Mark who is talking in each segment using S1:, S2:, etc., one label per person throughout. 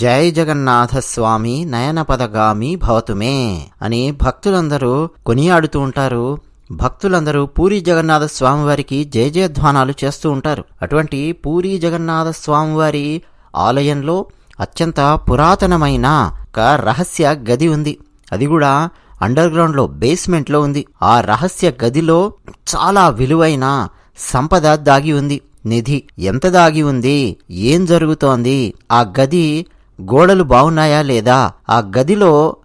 S1: జై జగన్నాథ స్వామి నయనపదగామి భవతుమే అని భక్తులందరూ కొనియాడుతూ ఉంటారు. భక్తులందరూ పూరి జగన్నాథ స్వామివారికి జయ జయధ్వానాలు చేస్తూ ఉంటారు. అటువంటి పూరి జగన్నాథ స్వామివారి ఆలయంలో అత్యంత పురాతనమైన ఒక రహస్య గది ఉంది. అది కూడా అండర్ గ్రౌండ్లో బేస్మెంట్లో ఉంది. ఆ రహస్య గదిలో చాలా విలువైన సంపద దాగి ఉంది. నిధి ఎంత దాగి ఉంది? ఏం జరుగుతోంది? ఆ గది గోడలు బాగున్నాయా లేదా? ఆ గదిలో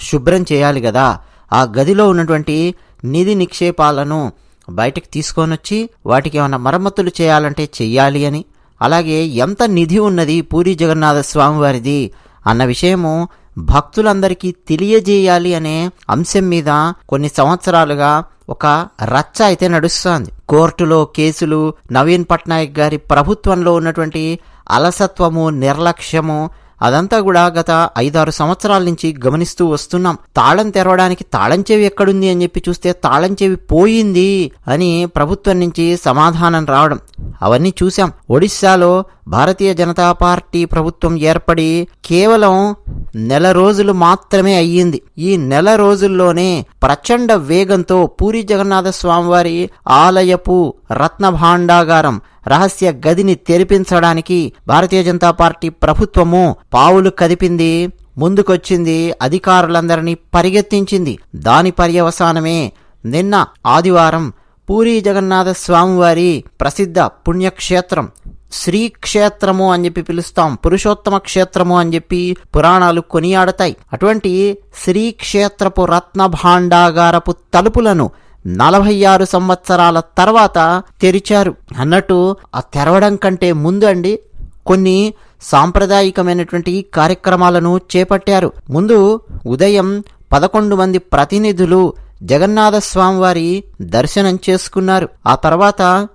S1: శుభ్రం చేయాలి కదా. ఆ గదిలో ఉన్నటువంటి నిధి నిక్షేపాలను బయటకు తీసుకొనొచ్చి వాటికి ఏమైనా మరమ్మతులు చేయాలంటే చెయ్యాలి అని. అలాగే ఎంత నిధి ఉన్నది పూరి జగన్నాథ స్వామి వారిది అన్న విషయము భక్తులందరికీ తెలియజేయాలి అనే అంశం మీద కొన్ని సంవత్సరాలుగా ఒక రచ్చ అయితే నడుస్తోంది. కోర్టులో కేసులు నవీన్ పట్నాయక్ గారి ప్రభుత్వంలో ఉన్నటువంటి అలసత్వము నిర్లక్ష్యము అదంతా కూడా గత ఐదారు సంవత్సరాల నుంచి గమనిస్తూ వస్తున్నాం. తాళం తెరవడానికి తాళం చెవి ఎక్కడుంది అని చెప్పి చూస్తే తాళం చెవి పోయింది అని ప్రభుత్వం నుంచి సమాధానం రావడం. అవన్నీ చూశాం. ఒడిశాలో భారతీయ జనతా పార్టీ ప్రభుత్వం ఏర్పడి కేవలం నెల రోజులు మాత్రమే అయ్యింది. ఈ నెల రోజుల్లోనే ప్రచండ వేగంతో పూరి జగన్నాథ స్వామివారి ఆలయపు రత్నభాండాగారం రహస్య గదిని తెరిపించడానికి భారతీయ జనతా పార్టీ ప్రభుత్వము పావులు కదిపింది ముందుకొచ్చింది అధికారులందరినీ పరిగెత్తించింది. దాని పర్యవసానమే నిన్న ఆదివారం పూరి జగన్నాథ స్వామివారి ప్రసిద్ధ పుణ్యక్షేత్రం. శ్రీక్షేత్రము అని చెప్పి పిలుస్తాం. పురుషోత్తమ క్షేత్రము అని చెప్పి పురాణాలు కొనియాడతాయి. అటువంటి శ్రీక్షేత్రపు రత్నభాండాగారపు తలుపులను నలభై ఆరు సంవత్సరాల తర్వాత తెరిచారు. అన్నట్టు ఆ తెరవడం కంటే ముందు అండి కొన్ని సాంప్రదాయికమైనటువంటి కార్యక్రమాలను చేపట్టారు. ముందు ఉదయం పదకొండు మంది ప్రతినిధులు జగన్నాథ స్వామివారి దర్శనం చేసుకున్నారు. ఆ తర్వాత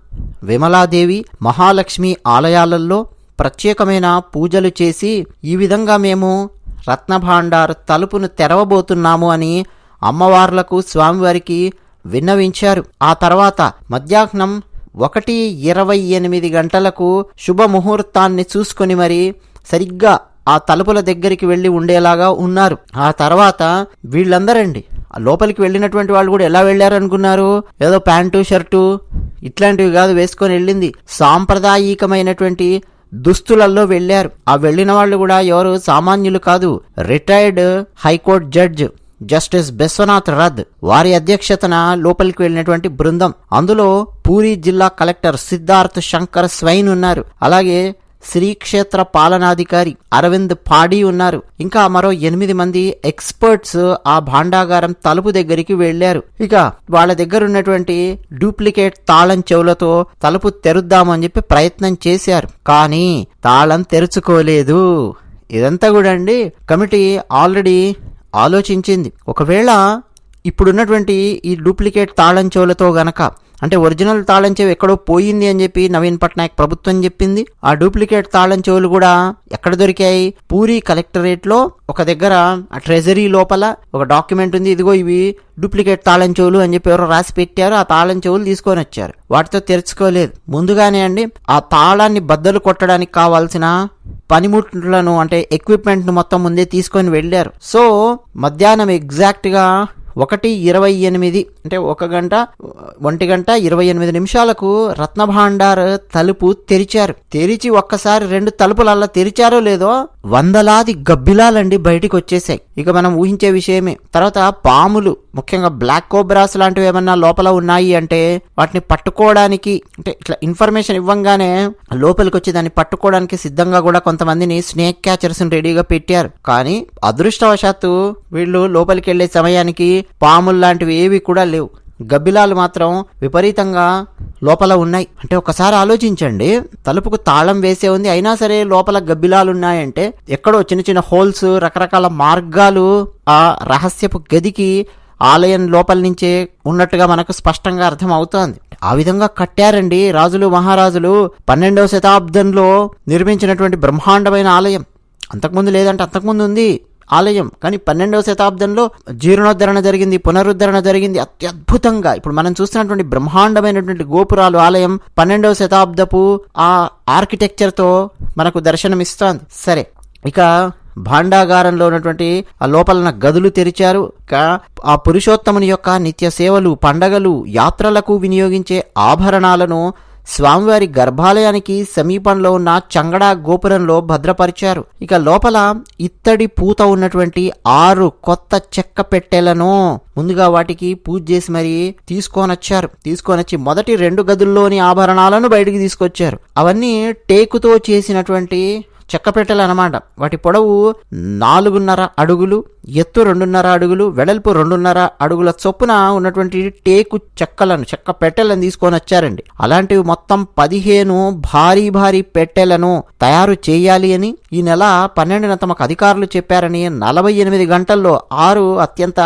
S1: విమలాదేవి మహాలక్ష్మి ఆలయాలలో ప్రత్యేకమైన పూజలు చేసి ఈ విధంగా మేము రత్నభాండార్ తలుపును తెరవబోతున్నాము అని అమ్మవార్లకు స్వామివారికి విన్నవించారు. ఆ తర్వాత మధ్యాహ్నం ఒకటి ఇరవై ఎనిమిది గంటలకు శుభముహూర్తాన్ని చూసుకొని మరి సరిగ్గా ఆ తలుపుల దగ్గరికి వెళ్ళి ఉండేలాగా ఉన్నారు. ఆ తర్వాత వీళ్ళందరండి ఆ లోపలికి వెళ్ళినటువంటి వాళ్ళు కూడా ఎలా వెళ్ళారనుకున్నారు? ఏదో ప్యాంటు షర్టు ఇట్లాంటివి కాదు వేసుకొని వెళ్ళింది. సాంప్రదాయికమైనటువంటి దుస్తులలో వెళ్ళారు. ఆ వెళ్ళిన వాళ్ళు కూడా ఎవరు సామాన్యులు కాదు retired high court judge. Justice Biswanath Rath వారి అధ్యక్షతన లోపలికి వెళ్ళినటువంటి బృందం. అందులో పూరి జిల్లా కలెక్టర్ సిద్ధార్థ్ శంకర్ స్వైన్ ఉన్నారు. అలాగే శ్రీక్షేత్ర పాలనాధికారి అరవింద్ పాడి ఉన్నారు. ఇంకా మరో ఎనిమిది మంది ఎక్స్పర్ట్స్ ఆ భాండాగారం తలుపు దగ్గరికి వెళ్ళారు ఇక వాళ్ళ దగ్గర ఉన్నటువంటి డూప్లికేట్ తాళం చెవులతో తలుపు తెరుద్దామని చెప్పి ప్రయత్నం చేశారు. కానీ తాళం తెరుచుకోలేదు. ఇదంతా కూడా అండి కమిటీ ఆల్రెడీ ఆలోచించింది. ఒకవేళ ఇప్పుడున్నటువంటి ఈ డూప్లికేట్ తాళంచెవులతో గనక అంటే ఒరిజినల్ తాళంచెవి ఎక్కడో పోయింది అని చెప్పి నవీన్ పట్నాయక్ ప్రభుత్వం చెప్పింది. ఆ డూప్లికేట్ తాళంచెవులు కూడా ఎక్కడ దొరికాయి? పూరి కలెక్టరేట్లో ఒక దగ్గర ఆ ట్రెజరీ లోపల ఒక డాక్యుమెంట్ ఉంది. ఇదిగో ఇవి డూప్లికేట్ తాళంచెవులు అని చెప్పి ఎవరో రాసి పెట్టారు. ఆ తాళంచెవులు తీసుకొని వచ్చారు. వాటితో తెరుచుకోలేదు. ముందుగానే అండి ఆ తాళాన్ని బద్దలు కొట్టడానికి కావాల్సిన పనిముట్లను అంటే ఎక్విప్మెంట్ను మొత్తం ముందే తీసుకొని వెళ్ళారు. సో మధ్యాహ్నం ఎగ్జాక్ట్గా ఒకటి ఇరవై ఎనిమిది అంటే ఒక గంట ఒంటి గంట ఇరవై ఎనిమిది నిమిషాలకు రత్నభాండార్ తలుపు తెరిచారు. తెరిచి ఒక్కసారి రెండు తలుపులల్లా తెరిచారో లేదో వందలాది గబ్బిలాలండి బయటికి వచ్చేసాయి ఇక మనం ఊహించే విషయమే. తర్వాత పాములు ముఖ్యంగా బ్లాక్ కోబ్రాస్ లాంటివి ఏమన్నా లోపల ఉన్నాయి అంటే వాటిని పట్టుకోవడానికి అంటే ఇట్లా ఇన్ఫర్మేషన్ ఇవ్వంగానే లోపలికి వచ్చి దాన్ని పట్టుకోవడానికి సిద్ధంగా కూడా కొంతమందిని స్నేక్ క్యాచర్స్ రెడీగా పెట్టారు. కానీ అదృష్టవశాత్తు వీళ్ళు లోపలికి వెళ్ళే సమయానికి పాములు లాంటివి ఏవి కూడా లేవు. గబ్బిలాలు మాత్రం విపరీతంగా లోపల ఉన్నాయి. అంటే ఒకసారి ఆలోచించండి తలుపుకు తాళం వేసే ఉంది అయినా సరే లోపల గబ్బిలాలు ఉన్నాయంటే ఎక్కడో చిన్న చిన్న హోల్స్ రకరకాల మార్గాలు ఆ రహస్యపు గదికి ఆలయం లోపల నుంచే ఉన్నట్టుగా మనకు స్పష్టంగా అర్థం అవుతోంది ఆ విధంగా కట్టారండి రాజులు మహారాజులు పన్నెండవ శతాబ్దంలో నిర్మించినటువంటి బ్రహ్మాండమైన ఆలయం. అంతకుముందు లేదంటే అంతకుముందు ఉంది. ఆలయం. కానీ పన్నెండవ శతాబ్దంలో జీర్ణోద్ధరణ జరిగింది పునరుద్ధరణ జరిగింది అత్యద్భుతంగా. ఇప్పుడు మనం చూస్తున్నటువంటి బ్రహ్మాండమైనటువంటి గోపురాలు ఆలయం పన్నెండవ శతాబ్దపు ఆ ఆర్కిటెక్చర్తో మనకు దర్శనమిస్తోంది. సరే ఇక భాండాగారంలో ఉన్నటువంటి ఆ లోపల ఉన్న గదులు తెరిచారు. ఆ పురుషోత్తముని యొక్క నిత్య సేవలు పండగలు యాత్రలకు వినియోగించే ఆభరణాలను స్వామివారి గర్భాలయానికి సమీపంలో ఉన్న చంగడా గోపురంలో భద్రపరిచారు. ఇక లోపల ఇత్తడి పూత ఉన్నటువంటి ఆరు కొత్త చెక్క పెట్టెలను ముందుగా వాటికి పూజ చేసి మరి తీసుకొనొచ్చారు. తీసుకొనొచ్చి మొదటి రెండు గదుల్లోని ఆభరణాలను బయటికి తీసుకొచ్చారు. అవన్నీ టేకుతో చేసినటువంటి చెక్కపెట్టెలు అనమాట వాటి పొడవు నాలుగున్నర అడుగులు ఎత్తు రెండున్నర అడుగులు వెడల్పు రెండున్నర అడుగుల చొప్పున ఉన్నటువంటి టేకు చెక్కలను చెక్క పెట్టెలను తీసుకొని వచ్చారండి. అలాంటివి మొత్తం పదిహేను భారీ భారీ పెట్టెలను తయారు చేయాలి అని ఈ నెల పన్నెండున తమకు అధికారులు చెప్పారని నలభై ఎనిమిది గంటల్లో ఆరు అత్యంత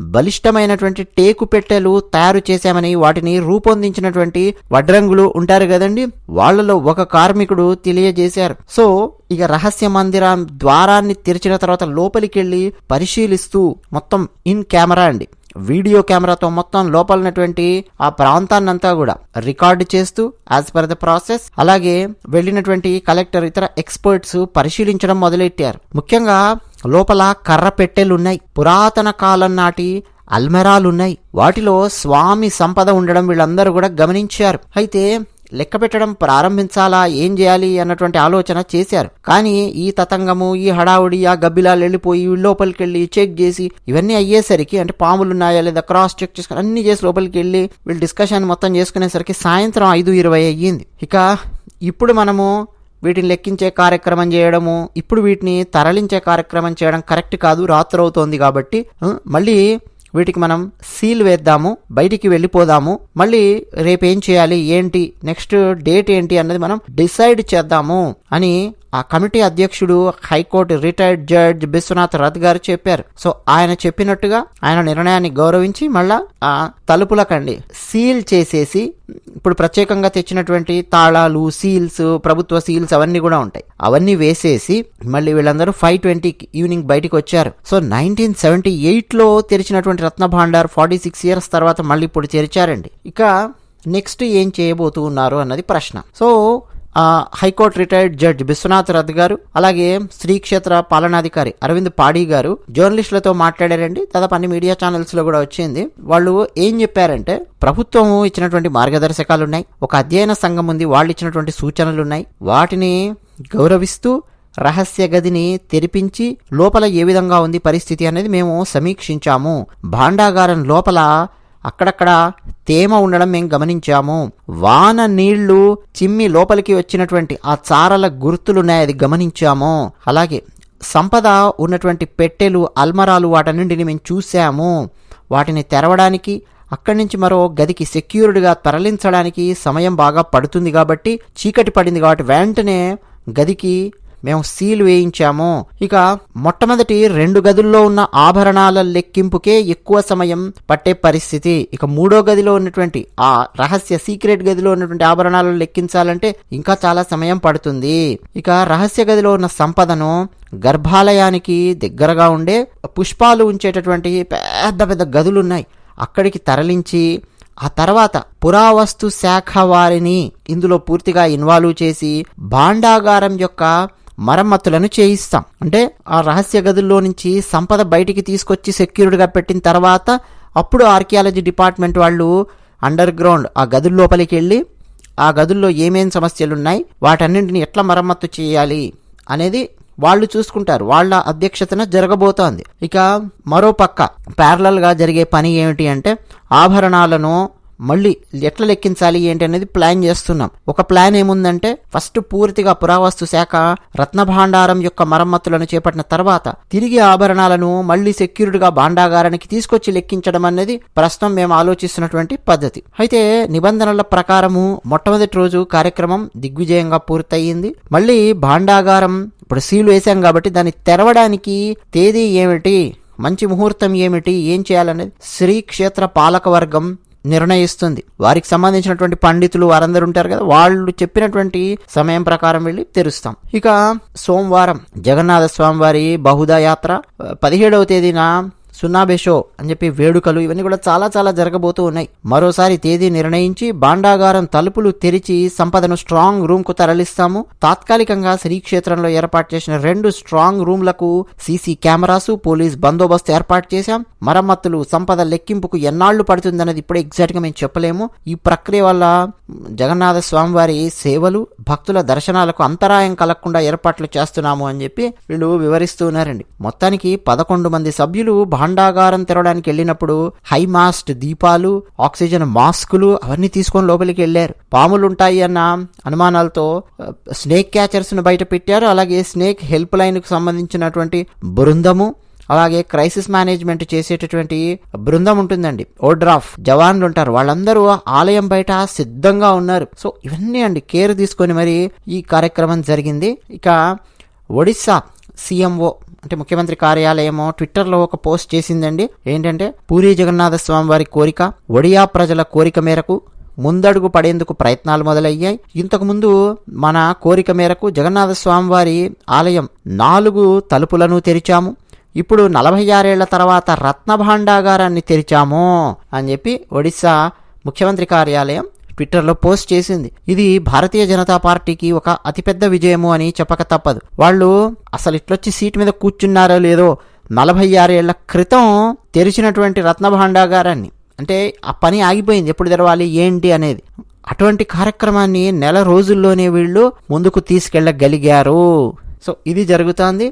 S1: బలిష్టమైనటువంటి టేకు పెట్టెలు తయారు చేశామని వాటిని రూపొందించినటువంటి వడ్రంగులు ఉంటారు కదండి. వాళ్ళలో ఒక కార్మికుడు తెలియజేశారు. సో ఇక రహస్య మందిరం ద్వారాన్ని తెరిచిన తర్వాత లోపలికి వెళ్ళి పరిశీలిస్తూ మొత్తం ఇన్ కెమెరా అండి. వీడియో కెమెరాతో మొత్తం లోపలనటువంటి ఆ ఆ ప్రాంతాన్నంతా కూడా రికార్డు చేస్తూ యాజ్ పర్ ద ప్రాసెస్ అలాగే వెళ్ళినటువంటి కలెక్టర్ ఇతర ఎక్స్పర్ట్స్ పరిశీలించడం మొదలెట్టారు. ముఖ్యంగా లోపల కర్ర పెట్టెలున్నాయి. పురాతన కాలం నాటి అల్మెరాలున్నాయి. వాటిలో స్వామి సంపద ఉండడం వీళ్ళందరూ కూడా గమనించారు. అయితే లెక్క పెట్టడం ప్రారంభించాలా? ఏం చేయాలి? అన్నటువంటి ఆలోచన చేశారు. కానీ ఈ తతంగము ఈ హడావుడి ఆ గబ్బిలాలు వెళ్ళిపోయి లోపలికి వెళ్ళి చెక్ చేసి ఇవన్నీ అయ్యేసరికి అంటే పాములు ఉన్నాయా లేదా క్రాస్ చెక్ చేసుకుని అన్ని చేసి లోపలికి వెళ్ళి వీళ్ళు డిస్కషన్ మొత్తం చేసుకునేసరికి సాయంత్రం ఐదు ఇరవై అయ్యింది. ఇక ఇప్పుడు మనము వీటిని లెక్కించే కార్యక్రమం చేయడము ఇప్పుడు వీటిని తరలించే కార్యక్రమం చేయడం కరెక్ట్ కాదు రాత్రి అవుతోంది కాబట్టి మళ్ళీ వీటికి మనం సీల్ వేద్దాము బయటికి వెళ్ళిపోదాము మళ్ళీ రేపేం చేయాలి ఏంటి నెక్స్ట్ డేట్ ఏంటి అన్నది మనం డిసైడ్ చేద్దాము అని ఆ కమిటీ అధ్యక్షుడు high court retired judge Biswanath Rath garu చెప్పారు. సో ఆయన చెప్పినట్టుగా ఆయన నిర్ణయాన్ని గౌరవించి మళ్ళా ఆ తలుపులకండి సీల్ చేసేసి ఇప్పుడు ప్రత్యేకంగా తెచ్చినటువంటి తాళాలు సీల్స్ ప్రభుత్వ సీల్స్ అవన్నీ కూడా ఉంటాయి. అవన్నీ వేసేసి మళ్ళీ వీళ్ళందరూ ఫైవ్ ట్వంటీకి ఈవినింగ్ బయటికి వచ్చారు. సో నైన్టీన్ సెవెంటీ ఎయిట్లో తెరిచినటువంటి Ratna Bhandar forty six years తర్వాత మళ్ళీ ఇప్పుడు తెరిచారండి. ఇక నెక్స్ట్ ఏం చేయబోతూ ఉన్నారు అన్నది ప్రశ్న. So high court retired judge Vishwanath Rath garu అలాగే శ్రీక్షేత్ర పాలనాధికారి అరవింద్ పాడీ గారు జర్నలిస్టులతో మాట్లాడారండి. దాదాపు అన్ని మీడియా ఛానల్స్లో కూడా వచ్చింది. వాళ్ళు ఏం చెప్పారంటే ప్రభుత్వం ఇచ్చినటువంటి మార్గదర్శకాలు ఉన్నాయి ఒక అధ్యయన సంఘం ఉంది వాళ్ళు ఇచ్చినటువంటి సూచనలు ఉన్నాయి వాటిని గౌరవిస్తూ రహస్య గదిని తెరిపించి లోపల ఏ విధంగా ఉంది పరిస్థితి అనేది మేము సమీక్షించాము. భాండాగారం లోపల అక్కడక్కడ తేమ ఉండడం మేము గమనించాము. వాన నీళ్ళు చిమ్మి లోపలికి వచ్చినటువంటి ఆ చారల గుర్తులున్నాయి అది గమనించాము. అలాగే సంపద ఉన్నటువంటి పెట్టెలు అల్మరాలు వాటన్నింటిని మేము చూసాము వాటిని తెరవడానికి అక్కడి నుంచి మరో గదికి సెక్యూర్డ్గా తరలించడానికి సమయం బాగా పడుతుంది కాబట్టి చీకటి పడింది కాబట్టి వెంటనే గదికి మేము సీలు వేయించాము. ఇక మొట్టమొదటి రెండు గదుల్లో ఉన్న ఆభరణాల లెక్కింపుకే ఎక్కువ సమయం పట్టే పరిస్థితి. ఇక మూడో గదిలో ఉన్నటువంటి ఆ రహస్య సీక్రెట్ గదిలో ఉన్నటువంటి ఆభరణాలను లెక్కించాలంటే ఇంకా చాలా సమయం పడుతుంది. ఇక రహస్య గదిలో ఉన్న సంపదను గర్భాలయానికి దగ్గరగా ఉండే పుష్పాలు ఉంచేటటువంటి పెద్ద పెద్ద గదులు ఉన్నాయి అక్కడికి తరలించి ఆ తర్వాత పురావస్తు శాఖ వారిని ఇందులో పూర్తిగా ఇన్వాల్వ్ చేసి భాండాగారం యొక్క మరమ్మతులను చేయిస్తాం. అంటే ఆ రహస్య గదుల్లో నుంచి సంపద బయటికి తీసుకొచ్చి సెక్యూర్డ్గా పెట్టిన తర్వాత అప్పుడు ఆర్కియాలజీ డిపార్ట్మెంట్ వాళ్ళు అండర్ గ్రౌండ్ ఆ గదుల లోపలికి వెళ్ళి ఆ గదుల్లో ఏమేం సమస్యలు ఉన్నాయి వాటన్నింటిని ఎట్లా మరమ్మత్తు చేయాలి అనేది వాళ్ళు చూసుకుంటారు. వాళ్ళ అధ్యక్షతన జరగబోతోంది. ఇక మరో పక్క ప్యారలల్గా జరిగే పని ఏమిటి అంటే ఆభరణాలను మళ్ళీ ఎట్లా లెక్కించాలి ఏంటి అనేది ప్లాన్ చేస్తున్నాం. ఒక ప్లాన్ ఏముందంటే ఫస్ట్ పూర్తిగా పురావస్తు శాఖ రత్న భాండారం యొక్క మరమ్మతులను చేపట్టిన తర్వాత తిరిగి ఆభరణాలను మళ్ళీ సెక్యూర్డ్గా భాండాగారానికి తీసుకొచ్చి లెక్కించడం అనేది ప్రస్తుతం మేము ఆలోచిస్తున్నటువంటి పద్ధతి. అయితే నిబంధనల ప్రకారము మొట్టమొదటి రోజు కార్యక్రమం దిగ్విజయంగా పూర్తయింది. మళ్ళీ భాండాగారం ఇప్పుడు సీలు వేశాం కాబట్టి దాన్ని తెరవడానికి తేదీ ఏమిటి మంచి ముహూర్తం ఏమిటి ఏం చేయాలనేది శ్రీ క్షేత్ర పాలకవర్గం నిర్ణయిస్తుంది. వారికి సంబంధించినటువంటి పండితులు వారందరూ ఉంటారు కదా వాళ్ళు చెప్పినటువంటి సమయం ప్రకారం వెళ్ళి తెరుస్తాం. ఇక సోమవారం జగన్నాథ స్వామి వారి బహుదా యాత్ర పదిహేడవ తేదీన సున్నాబేషో అని చెప్పి వేడుకలు ఇవన్నీ కూడా చాలా చాలా జరగబోతూ ఉన్నాయి. మరోసారి తేదీ నిర్ణయించి భాండాగారం తలుపులు తెరిచి సంపదను స్ట్రాంగ్ రూమ్కు తరలిస్తాము. తాత్కాలికంగా శ్రీక్షేత్రంలో ఏర్పాటు చేసిన రెండు స్ట్రాంగ్ రూమ్లకు సీసీ కెమెరాసు పోలీస్ బందోబస్తు ఏర్పాటు చేశాం. మరమ్మతులు సంపద లెక్కింపుకు ఎన్నాళ్ళు పడుతుందన్నది ఇప్పుడే ఎగ్జాక్ట్గా మేము చెప్పలేము. ఈ ప్రక్రియ వల్ల జగన్నాథ స్వామి వారి సేవలు భక్తుల దర్శనాలకు అంతరాయం కలగకుండా ఏర్పాట్లు చేస్తున్నాము అని చెప్పి వీళ్ళు వివరిస్తూ ఉన్నారండి. మొత్తానికి పదకొండు మంది సభ్యులు భాండాగారం తెరవడానికి వెళ్ళినప్పుడు హై మాస్ట్ దీపాలు ఆక్సిజన్ మాస్కులు అవన్నీ తీసుకొని లోపలికి వెళ్ళారు. పాములు ఉంటాయి అన్న అనుమానాలతో స్నేక్ క్యాచర్స్ను బయట పెట్టారు. అలాగే స్నేక్ హెల్ప్ లైన్కు సంబంధించినటువంటి బృందము అలాగే క్రైసిస్ మేనేజ్మెంట్ చేసేటటువంటి బృందం ఉంటుందండి. ఓడ్రాఫ్ జవాన్లు ఉంటారు. వాళ్ళందరూ ఆలయం బయట సిద్ధంగా ఉన్నారు. సో ఇవన్నీ అండి కేర్ తీసుకొని మరి ఈ కార్యక్రమం జరిగింది. ఇక ఒడిస్సా సీఎంఓ అంటే ముఖ్యమంత్రి కార్యాలయము ట్విట్టర్లో ఒక పోస్ట్ చేసిందండి. ఏంటంటే పూరి జగన్నాథ స్వామి వారి కోరిక ఒడియా ప్రజల కోరిక మేరకు ముందడుగు పడేందుకు ప్రయత్నాలు మొదలయ్యాయి. ఇంతకుముందు మన కోరిక మేరకు జగన్నాథ స్వామివారి ఆలయం నాలుగు తలుపులను తెరిచాము. ఇప్పుడు నలభై ఆరేళ్ళ తర్వాత రత్న భాండాగారాన్ని తెరిచాము అని చెప్పి ఒడిశా ముఖ్యమంత్రి కార్యాలయం ట్విట్టర్లో పోస్ట్ చేసింది. ఇది భారతీయ జనతా పార్టీకి ఒక అతిపెద్ద విజయము అని చెప్పక తప్పదు. వాళ్ళు అసలు ఇట్లొచ్చి సీట్ మీద కూర్చున్నారో లేదో నలభై ఆరేళ్ళ క్రితం తెరిచినటువంటి రత్నభాండాగారాన్ని అంటే ఆ పని ఆగిపోయింది. ఎప్పుడు తెరవాలి ఏంటి అనేది. అటువంటి కార్యక్రమాన్ని నెల రోజుల్లోనే వీళ్ళు ముందుకు తీసుకెళ్ళగలిగారు. సో ఇది జరుగుతోంది.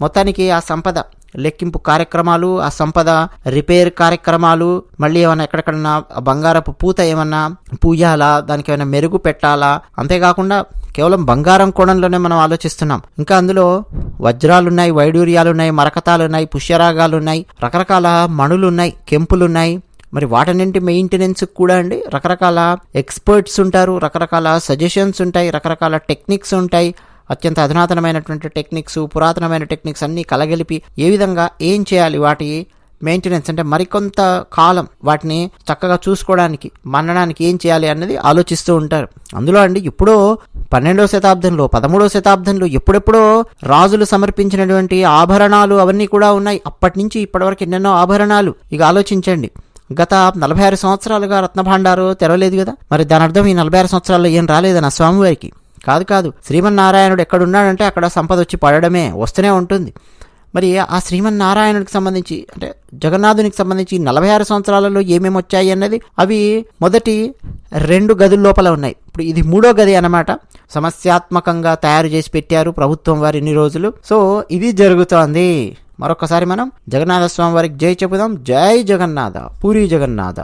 S1: మొత్తానికి ఆ సంపద లెక్కింపు కార్యక్రమాలు ఆ సంపద రిపేర్ కార్యక్రమాలు మళ్ళీ ఏమైనా ఎక్కడెక్కడన్నా బంగారపు పూత ఏమన్నా పూయాలా దానికి ఏమైనా మెరుగు పెట్టాలా? అంతేకాకుండా కేవలం బంగారం కోణంలోనే మనం ఆలోచిస్తున్నాం. ఇంకా అందులో వజ్రాలున్నాయి వైడూర్యాలున్నాయి మరకతాలున్నాయి పుష్యరాగాలున్నాయి రకరకాల మణులున్నాయి కెంపులున్నాయి. మరి వాటన్నింటి మెయింటెనెన్స్ కూడా అండి. రకరకాల ఎక్స్పర్ట్స్ ఉంటారు రకరకాల సజెషన్స్ ఉంటాయి రకరకాల టెక్నిక్స్ ఉంటాయి. అత్యంత అధునాతనమైనటువంటి టెక్నిక్స్ పురాతనమైన టెక్నిక్స్ అన్నీ కలగలిపి ఏ విధంగా ఏం చేయాలి వాటి మెయింటెనెన్స్ అంటే మరికొంత కాలం వాటిని చక్కగా చూసుకోవడానికి మన్నడానికి ఏం చేయాలి అన్నది ఆలోచిస్తూ ఉంటారు. అందులో అండి ఇప్పుడో పన్నెండవ శతాబ్దంలో పదమూడవ శతాబ్దంలో ఎప్పుడెప్పుడో రాజులు సమర్పించినటువంటి ఆభరణాలు అవన్నీ కూడా ఉన్నాయి. అప్పటి నుంచి ఇప్పటివరకు ఎన్నెన్నో ఆభరణాలు. ఇక ఆలోచించండి. గత నలభై ఆరు సంవత్సరాలుగా రత్నభాండారు తెరవలేదు కదా? మరి దాని అర్థం ఈ నలభై ఆరు సంవత్సరాల్లో ఏం రాలేదా నా స్వామివారికి? కాదు కాదు. శ్రీమన్నారాయణుడు ఎక్కడున్నాడంటే అక్కడ సంపద వచ్చి పడడమే వస్తూనే ఉంటుంది. మరి ఆ శ్రీమన్నారాయణుడికి సంబంధించి అంటే జగన్నాథునికి సంబంధించి నలభై ఆరు సంవత్సరాలలో ఏమేమి వచ్చాయి అన్నది అవి మొదటి రెండు గదుల లోపల ఉన్నాయి. ఇప్పుడు ఇది మూడో గది అన్నమాట. సమస్యాత్మకంగా తయారు చేసి పెట్టారు ప్రభుత్వం వారు ఇన్ని రోజులు. సో ఇది జరుగుతోంది. మరొకసారి మనం జగన్నాథ స్వామి వారికి జై చెబుదాం జై జగన్నాథ. పూరి జగన్నాథ.